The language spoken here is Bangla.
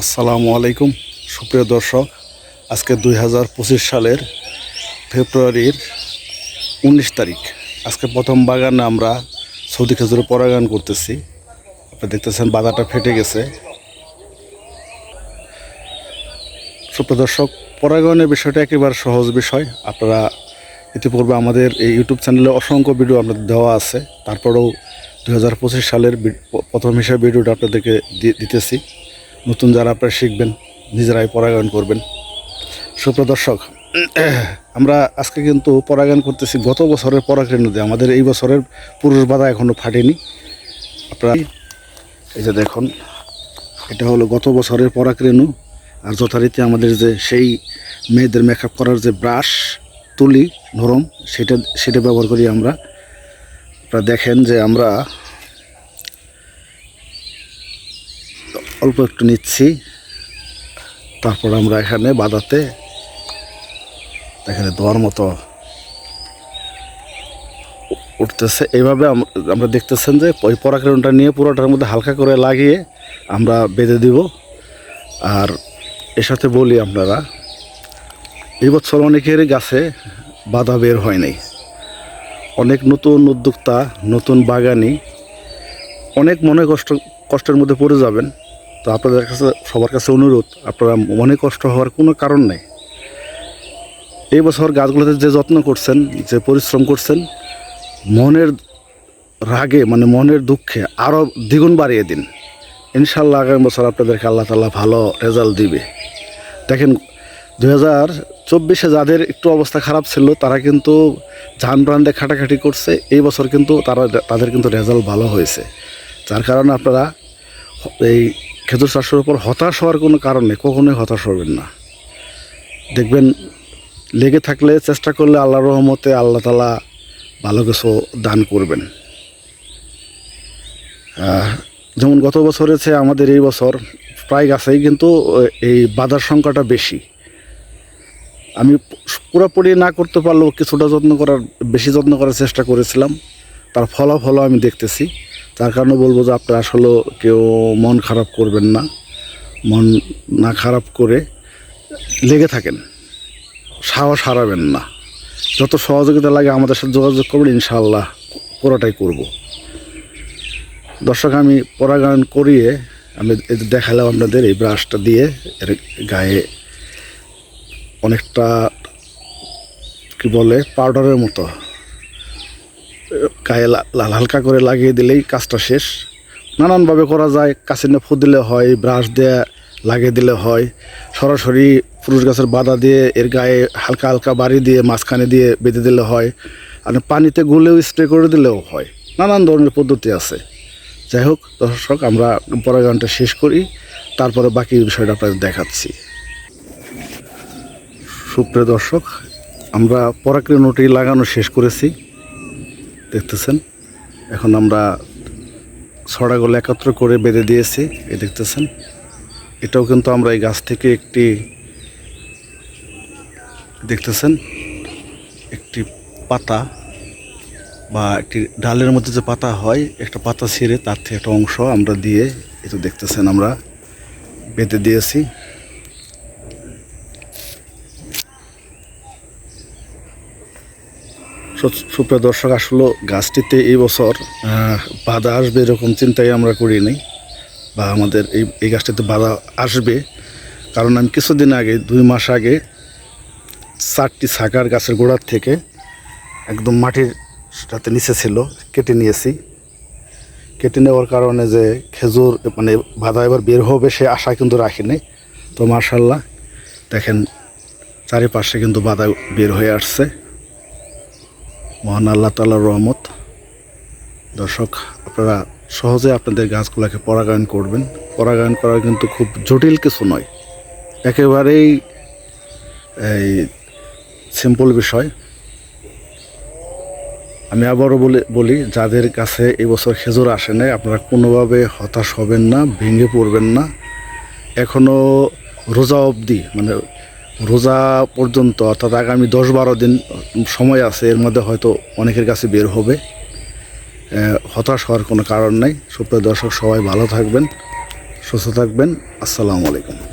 আসসালামু আলাইকুম, সুপ্রিয় দর্শক। আজকে দুই হাজার পঁচিশ সালের ফেব্রুয়ারির উনিশ তারিখ। আজকে প্রথম বাগানে আমরা সৌদি খেজুরে পরাগান করতেছি। আপনি দেখতেছেন বাজারটা ফেটে গেছে। সুপ্রিয় দর্শক, পরাগায়নের বিষয়টা একেবারে সহজ বিষয়। আপনারা ইতিপূর্বে আমাদের এই ইউটিউব চ্যানেলে অসংখ্য ভিডিও আপনাদের দেওয়া আছে। তারপরেও দু হাজার পঁচিশ সালের প্রথম হিসাবে ভিডিওটা আপনাদেরকে দিতেছি। নতুন যারা আপনারা শিখবেন, নিজেরাই পরাগায়ন করবেন। সুপ্রদর্শক আমরা আজকে কিন্তু পরাগায়ন করতেছি, গত বছরের পরাগরেণু দিয়ে আমাদের এই বছরের পুরুষ বাধা এখনও ফাটেনি। আপনারা এই যে দেখুন, এটা হলো গত বছরের পরাগরেণু আর যথারীতি আমাদের যে সেই মেয়েদের মেকআপ করার যে ব্রাশ তুলি, নরম, সেটা সেটা ব্যবহার করি আমরা। আপনারা দেখেন যে আমরা অল্প একটু নিচ্ছি। তারপর আমরা এখানে বাদাতে এখানে দেওয়ার মতো উঠতেছে। এইভাবে আমরা দেখতেছেন যে ওই পরাক্রমটা নিয়ে পুরোটার মধ্যে হালকা করে লাগিয়ে আমরা বেঁধে দিব। আর এর সাথে বলি আপনারা, এই বছর অনেকের গাছে বাধা বের হয় নাই। অনেক নতুন উদ্যোক্তা, নতুন বাগানি, অনেক মনে কষ্ট কষ্টের মধ্যে পড়ে যাবেন। তো আপনাদের কাছে, সবার কাছে অনুরোধ, আপনারা মনে কষ্ট হওয়ার কোনো কারণ নেই। এই বছর গাছগুলোতে যে যত্ন করছেন, যে পরিশ্রম করছেন, মনের রাগে মানে মনের দুঃখে আরও দ্বিগুণ বাড়িয়ে দিন। ইনশাল্লাহ আগামী বছর আপনাদেরকে আল্লাহ তাল্লাহ ভালো রেজাল্ট দিবে। দেখেন দু হাজার চব্বিশে যাদের একটু অবস্থা খারাপ ছিল, তারা কিন্তু যান প্রান্তে খাটাখাটি করছে। এই বছর কিন্তু তারা, তাদের কিন্তু রেজাল্ট ভালো হয়েছে। যার কারণে আপনারা এই খেজুর চাষের উপর হতাশ হওয়ার কোনো কারণ নেই, কখনোই হতাশ হবেন না। দেখবেন, লেগে থাকলে চেষ্টা করলে আল্লাহ রহমতে আল্লাহ তালা ভালো কিছু দান করবেন। যেমন গত বছর চেয়ে আমাদের এই বছর প্রায় গাছেই কিন্তু এই বাজার সংখ্যাটা বেশি। আমি পুরোপুরি না করতে পারলেও কিছুটা যত্ন করার, বেশি যত্ন করার চেষ্টা করেছিলাম। তার ফলাফলও আমি দেখতেছি। তার কারণে বলব যে আপনারা আসলে কেউ মন খারাপ করবেন না। মন না খারাপ করে লেগে থাকেন। সাহস হারাবেন না। যত সহযোগিতা লাগে আমাদের সাথে যোগাযোগ করবেন ইনশাল্লাহ পুরোটাই করব। দর্শক, আমি পরাগায়ন করিয়ে আমি দেখালাম আপনাদের এই ব্রাশটা দিয়ে, এর গায়ে অনেকটা কি বলে পাউডারের মতো গায়ে লাল হালকা করে লাগিয়ে দিলেই কাজটা শেষ। নানানভাবে করা যায় কাছে ফু দিলে হয়, ব্রাশ দিয়ে লাগিয়ে দিলে হয়। সরাসরি পুরুষ গাছের বাধা দিয়ে এর গায়ে হালকা হালকা বাড়ি দিয়ে মাঝখানে দিয়ে বেঁধে দিলে হয়। আর পানিতে গুলেও স্প্রে করে দিলেও হয়। নানান ধরনের পদ্ধতি আছে। যাই হোক, দর্শক, আমরা পরাগানটা শেষ করি। তারপরে বাকি বিষয়টা আপনাদের দেখাচ্ছি। সুপ্রিয় দর্শক, আমরা পরাক্রিয়নটি লাগানো শেষ করেছি। দেখতেছেন। এখন আমরা ছড়াগুলো একত্র করে বেঁধে দিয়েছি এই দেখতেছেন। এটাও কিন্তু আমরা এই গাছ থেকে একটি দেখতেছেন, একটি পাতা বা একটি ডালের মধ্যে যে পাতা হয়, একটা পাতা ছিঁড়ে তার থেকে একটা অংশ আমরা দিয়ে তো দেখতেছেন আমরা বেঁধে দিয়েছি। সুপ্রিয় দর্শক, আসলে গাছটিতে এই বছর বাধা আসবে এরকম চিন্তাই আমরা করিনি বা আমাদের এই এই গাছটিতে বাধা আসবে। কারণ আমি কিছুদিন আগে, দুই মাস আগে, চারটি ছাকার গাছের গোড়ার থেকে একদম মাটির সাথে নিচে ছিল, কেটে নিয়েছি। কেটে নেওয়ার কারণে যে খেজুর মানে বাধা এবার বের হবে সে আশা কিন্তু রাখিনি তো মার্শাল্লাহ দেখেন, চারিপাশে কিন্তু বাধা বের হয়ে আসছে। মহান আল্লাহ তালার রহমত। দর্শক, আপনারা সহজে আপনাদের গাছগুলোকে পরাগায়ন করবেন। পরাগায়ন করা কিন্তু খুব জটিল কিছু নয়। একেবারেই এই সিম্পল বিষয়। আমি আবারও বলে, বলি, যাদের কাছে এবছর খেজুর আসে নাই, আপনারা কোনোভাবে হতাশ হবেন না, ভেঙে পড়বেন না। এখনও রোজা অবধি মানে রোজা পর্যন্ত, অর্থাৎ আগামী দশ বারো দিন সময় আছে, এর মধ্যে হয়তো অনেকের কাছে বের হবে। হতাশ হওয়ার কোনো কারণ নাই। সুপ্রিয় দর্শক, সবাই ভালো থাকবেন, সুস্থ থাকবেন। আসসালামু আলাইকুম।